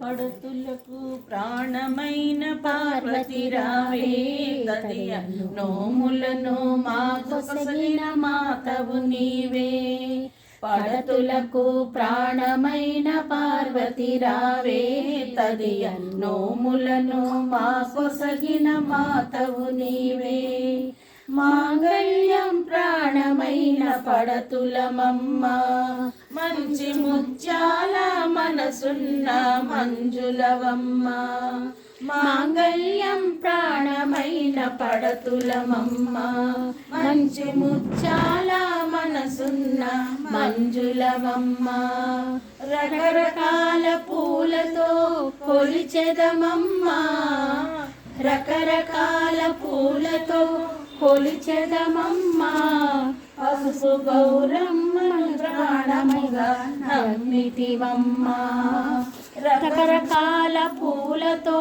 పడతులకు ప్రాణమైన పార్వతి రావే తదియ నోములను మాకు సగిన మాతవు నీవే. పడతులకు ప్రాణమైన పార్వతి రావే తదియ నోములను మాకు సగిన మాతవు నీవే. మాంగళ్యం ప్రాణమైన పడతులమమ్మ మంచి ముత్యాల సున్నా మంజులవమ్మ. మాంగళ్యం ప్రాణమైన పడతులమమ్మ. మంచి ముచ్చాల మనసున్న మంజులవమ్మ. రకరకాల పూలతో కొలిచెదమమ్మా. రకరకాల పూలతో కొలిచెదమమ్మా పసుపు గౌరమ్మను ప్రాణముగా నమ్మితివమ్మా. రకరకాల పూలతో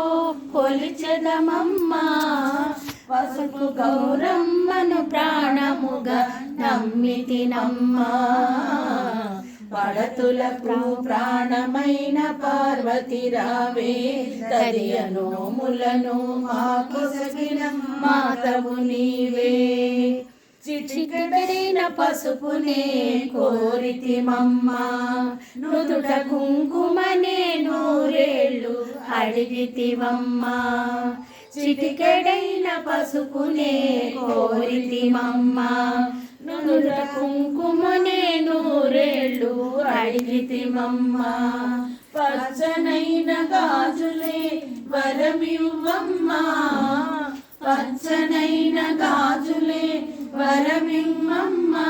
కొలిచెదమమ్మా పసుపు గౌరమ్మను ప్రాణముగా నమ్మితినమ్మా. పడతులకు ప్రాణమైన పార్వతి రావే. తదియ నోములను మాకు సగిన మాతవు నీవే. చిటికడైన పసుపునే కోరితిమమ్మ నుదుట కుంకుమనే నూరేళ్ళు అడిగితివమ్మ చిటికెడైన పసుపునే కోరితిమమ్మ నుదుట కుంకుమనే నూరే అడిగితిమమ్మ పచ్చనైన గాజులే వరమివ్వమ్మా. పచ్చనైన గాజులే వరమిమ్మమ్మా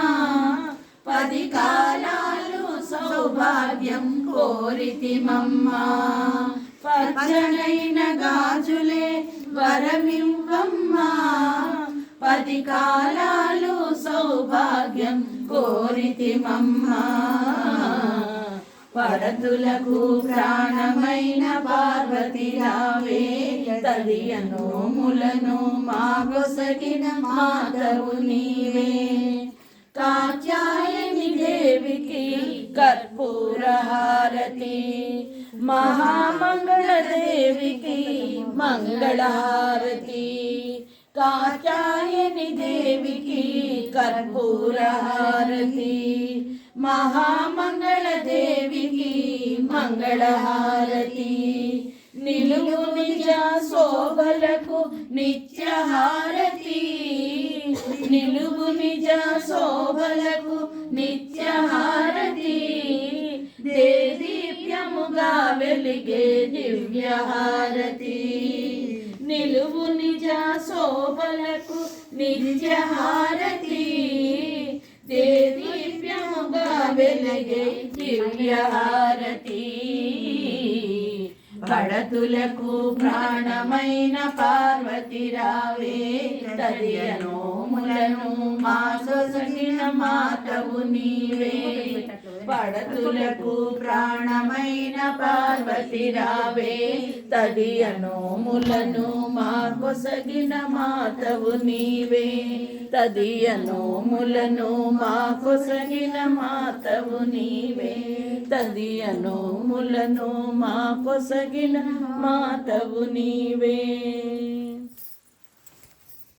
పది కాలాలు సౌభాగ్యం కోరితిమమ్మా. పచ్చనైన గాజులే వరమివ్వమ్మా. పది కాలాలు సౌభాగ్యం కోరితిమమ్మా. పరతులకు ప్రాణమైన పార్వతి రావే తదియ నోములను మాగొసగిన మాధవు నీవే. కాత్యాయని దేవికి కర్పూర హారతి మహామంగళ దేవికి మంగళహారతి. కాత్యాయని దేవికి కర్పూర హారతి మహామంగళ దేవికి మంగళహారతి. నిలుగు నిజ శోభలకు నిత్యహారతి. నిలుగు నిజ శోభలకు నిత్యహారతి. దేదీప్యముగా వెలిగే దివ్యహారతి. నిలువు నిజ శోభలకు నిత్యహారతి. దేదీప్యముగా వెలిగే దివ్యహారతి. పడతులకు ప్రాణమైన పార్వతి రావే తదియనోములను మా సొసగిన మాతవు నీవే. పడతులకు ప్రాణమైన పార్వతి రావే తదియ నోములను మా కొసగిన మాతవు నీవే. తదియ నోములను మా కొసగిన మాతవు నీవే. తదియ నోములను మా కొసగిన మాతవు నీవే.